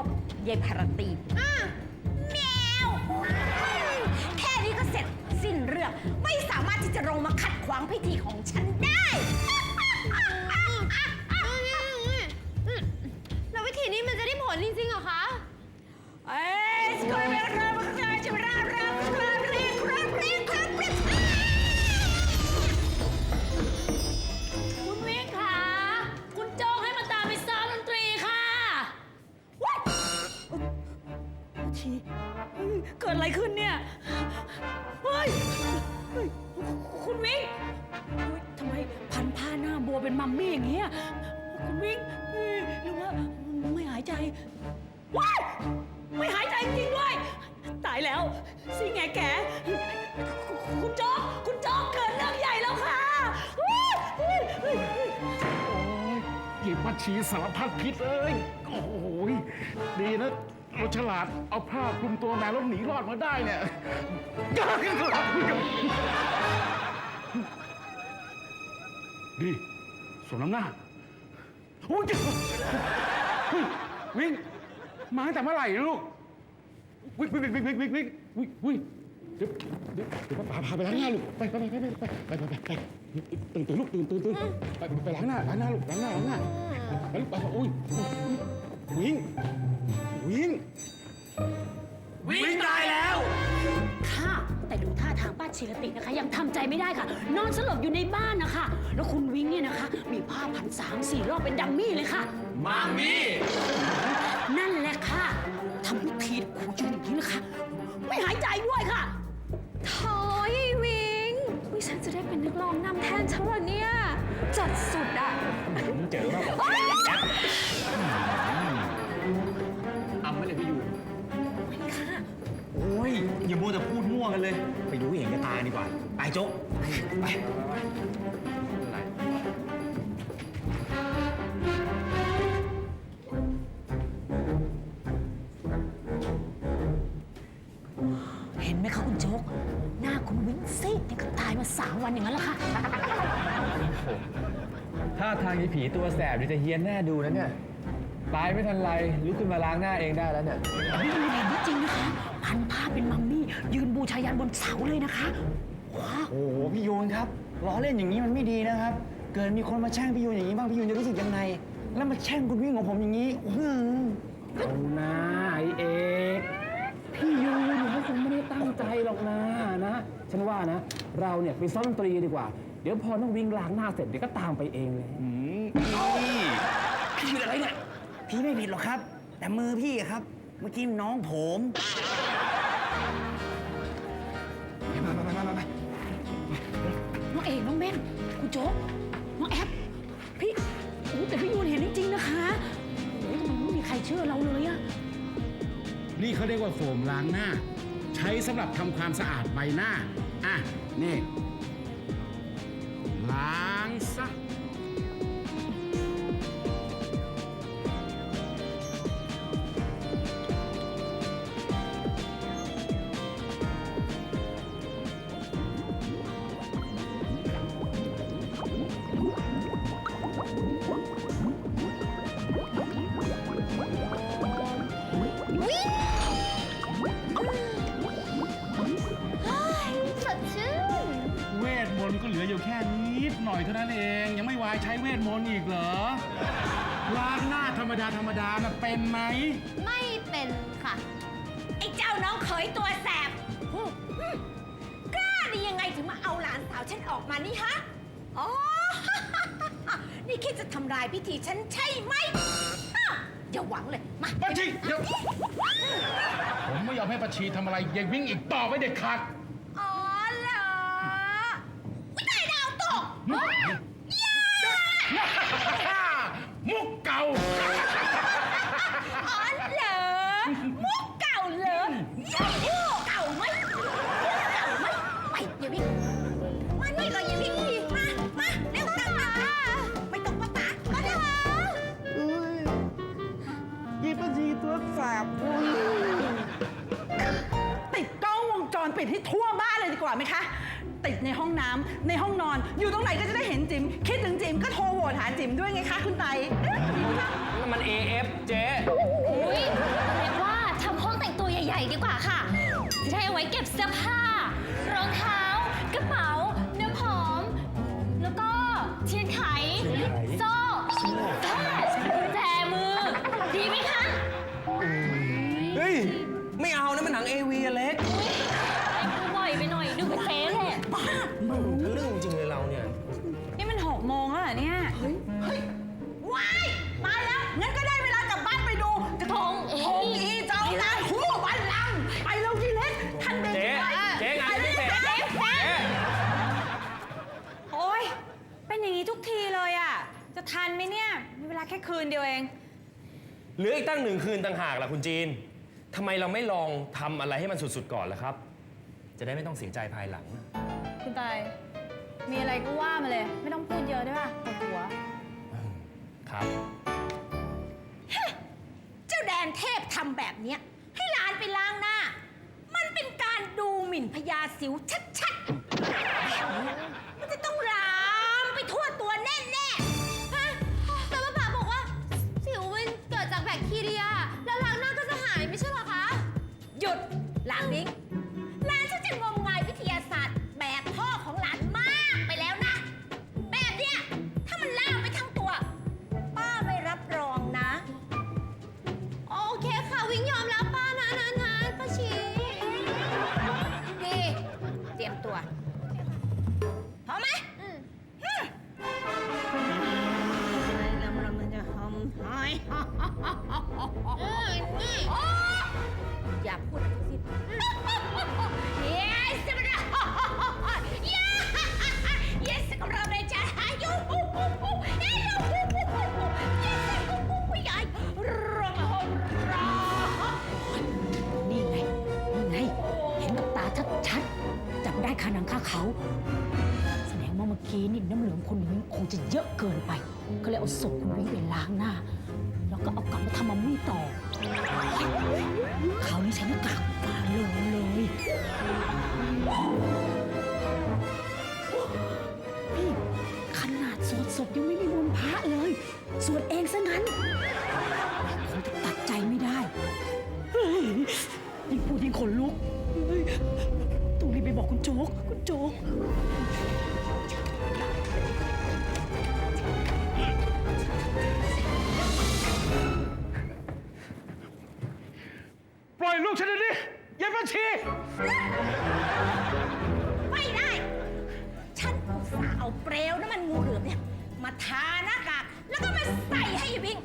ก็ยายพารตีอะแมวแค่นี้ก็เสร็จสิ้นเรื่อง ไม่สามารถที่จะลงมาขัดขวางพิธีของฉันได้ แล้ววิธีนี้มันจะได้ผลจริงๆเหรอคะ เอ้ พันผ้าหน้าบัวเป็นมัมมี่อย่างเงี้ยคุณวิ่งเฮ้ยหรือว่าไม่หายใจว้ายไม่หายใจจริงด้วย ตายแล้วสิแงแก คุณโจ๊กคุณโจ๊กเกิดเรื่องใหญ่แล้วค่ะเฮ้ยเฮ้ยเฮ้ยเฮ้ยโอ้ยหยิบมาฉีสารพัดพิษเอ้ย โอ้โหยดีนะเราฉลาดเอาผ้าคลุมตัวแมวแล้วหนีรอดมาได้เนี่ย ดีสมน้ำหน้าโอ้ยเฮ้ยวิ่ง มาตั้งแต่เมื่อไหร่ลูก วิ่งวิ่งวิ่งวิ่งวิ่งวิ่งวิ่งวิ่งเดี๋ยวเดี๋ยวเดี๋ยวพาพาไปล้างหน้าลูก ไปไปไปไปไปไปไปไปไปตื่นตื่นลูกตื่นตื่นตื่นไปไปล้างหน้าล้างหน้าลูกล้างหน้าล้างหน้าไปลูกไปอุ้ยวิ่ง ท่าทางป้าชีรตินะคะยังทำใจไม่ได้ค่ะ นอนสลบอยู่ในบ้านนะคะ แล้วคุณวิ่งเนี่ยนะคะ มีผ้าพันสามสี่รอบเป็นดัมมี่เลยค่ะ มามี่นั่นแหละค่ะทำพิธีขู่จนอย่างนี้นะคะ ไม่หายใจด้วยค่ะโถยวิงวิฉันจะได้เป็นนักร้องนำแทนฉันเหรอเนี่ย จัดสุดอะเจอแล้วเอาไม่เลยพี่ยูค่ะโอ้ยอย่ามัวแต่พูดมั่วกันเลย ไปดูให้เห็นกับตาดีกว่า ไปโจ๊กไปไปอะไรเห็นไหมคะคุณโจ๊ก หน้าคุณวิ่งซีดยังกับตายมาสามวันอย่างนั้นแหละค่ะ ถ้าทางยีผีตัวแสบนี่จะเฮี้ยนแน่ดูนะเนี่ย ตายไม่ทันไรลุกขึ้นมาล้างหน้าเองได้แล้วเนี่ย ไม่มีเห็นจริงนะคะ บูชายันบนเสาเลยนะคะว้าวโอ้โหพี่ยูนครับล้อเล่นอย่างนี้มันไม่ดีนะครับ เกิดมีคนมาแช่งพี่ยูนอย่างนี้บ้างพี่ยูนจะรู้สึกยังไง แล้วมาแช่งคุณวิ่งของผมอย่างนี้อื้อหือเอาหน้าไอเอกพี่ยูเนี่ยเขาคงไม่ได้ตั้งใจหรอกนะนะฉันว่านะ เราเนี่ยไปซ้อมดนตรีดีกว่า เดี๋ยวพอน้องวิ่งล้างหน้าเสร็จเดี๋ยวก็ตามไปเองเลยพี่ผิดอะไรเนี่ยพี่ไม่ผิดหรอกครับ แต่มือพี่อะครับ เมื่อกี้น้องผม โจ๊กน้องแอปพี่แต่พี่ยูนเห็นจริงๆนะคะโอ้ยทำไมไม่มีใครเชื่อเราเลยอะนี่เขาเรียกว่าโฟมล้างหน้า ใช้สำหรับทำความสะอาดใบหน้า อะ นี่ อยเท่านั้นเอง ยังไม่วายใช้เวทมนต์อีกเหรอล้างหน้าธรรมดาธรรมดานะเป็นไหม ไม่เป็นค่ะ ไอ้เจ้าน้องเขยตัวแสบหึหึกล้าได้ยังไงถึงมาเอาหลานสาวฉันออกมานี่ฮะ อ๋อ นี่คิดจะทำลายพิธีฉันใช่ไหมอ้าวอย่าหวังเลย มาปัชชีเดี๋ยว ผมไม่ยอมให้ปัชชีทำอะไรยายวิ่งอีกต่อไปเด็ดขาด อ๋อเหรออุ๊ยตายดาวตก มุกเก่า อ๋อเหรอ มุกเก่าเหรอยัยมุกเก่าไหมมุกเก่าไหมไปอย่าวิ่งมานี่เลยอย่าวิ่งมา มาเร็วตามมาไม่ต้องมาตามาเร็วอุ้ยยี่ปจีตัวแสบติดกล้องวงจรปิดให้ทั่วบ้าน ดีกว่าไหมคะ ติดในห้องน้ำในห้องนอน อยู่ตรงไหนก็จะได้เห็นจิม คิดถึงจิมก็โทรโหวตหาจิมด้วยไงคะคุณไตนั่นมัน AF เจ๊อุ้ยเรียกว่าทำห้องแต่งตัวใหญ่ ๆ ดีกว่าค่ะ จะได้เอาไว้เก็บเสื้อผ้า รองเท้า กระเป๋าเนื้อหอม แล้วก็เทียนไข โซ่แซ่กุญแจมือ ดีไหมคะ เฮ้ย ไม่เอานะมันหนัง AV อะเล็ก เป็นเจ๊แหละเรื่องจริงเลยเราเนี่ย นี่มันหกโมงแล้วเหรอเนี่ยเฮ้ยเฮ้ยว้ายมาแล้ว งั้นก็ได้เวลากลับบ้านไปดูกระทงเอ้ยทงอีเจ้านะคู่บัลลังก์ไปเร็วที่เล็กทันเด็กเจ๊ไปเจ๊งานไม่เสร็จ ไปเจ๊โอ๊ย เป็นอย่างนี้ทุกทีเลยอะ จะทันไหมเนี่ย มีเวลาแค่คืนเดียวเอง เหลืออีกตั้งหนึ่งคืนต่างหากล่ะคุณจีนทำไมเราไม่ลองทำอะไรให้มันสุดๆก่อนล่ะครับ จะได้ไม่ต้องเสียใจภายหลัง คุณตาย มีอะไรก็ว่ามาเลย ไม่ต้องพูดเยอะได้ป่ะปวดหัว ครับ เจ้าแดนเทพทำแบบเนี้ย ให้หลานไปล้างหน้า มันเป็นการดูหมิ่นพญาสิวชัดๆแบบเนี้ย อืมนี่อย่าพูดสิ Yes มันจะ Yes กำลังจะหายอยู่ Yes ใหญ่รอรอนี่ไง นี่ไง เห็นกับตาชัดๆจับได้คาหนังคาเขา แสดงว่าเมื่อกี้นี่น้ำเหลืองคนนี้งคงจะเยอะเกินไป ก็เลยเอาศพคุณวิ้งไปล้างหน้า ก็เอากลับมาทำมัมมี่ต่อคราวนี้ใช้หน้ากากฟาโลเลยนี่ขนาดสวดศพยังไม่มีมนต์พระเลยสวดเองซะงั้นคงจะตัดใจไม่ได้เฮ้ยยิ่งพูดยิ่งขนลุกเฮ้ยต้องรีบไปบอกคุณโจ๊กคุณโจ๊ก ลูกฉันเดี๋ยวนี้ยายบัญชี ไม่ได้ ฉันอุตส่าห์เอาเปลวน้ำมันงูเหลือมเนี่ย มาทาหน้ากากแล้วก็มาใส่ให้ยายวิง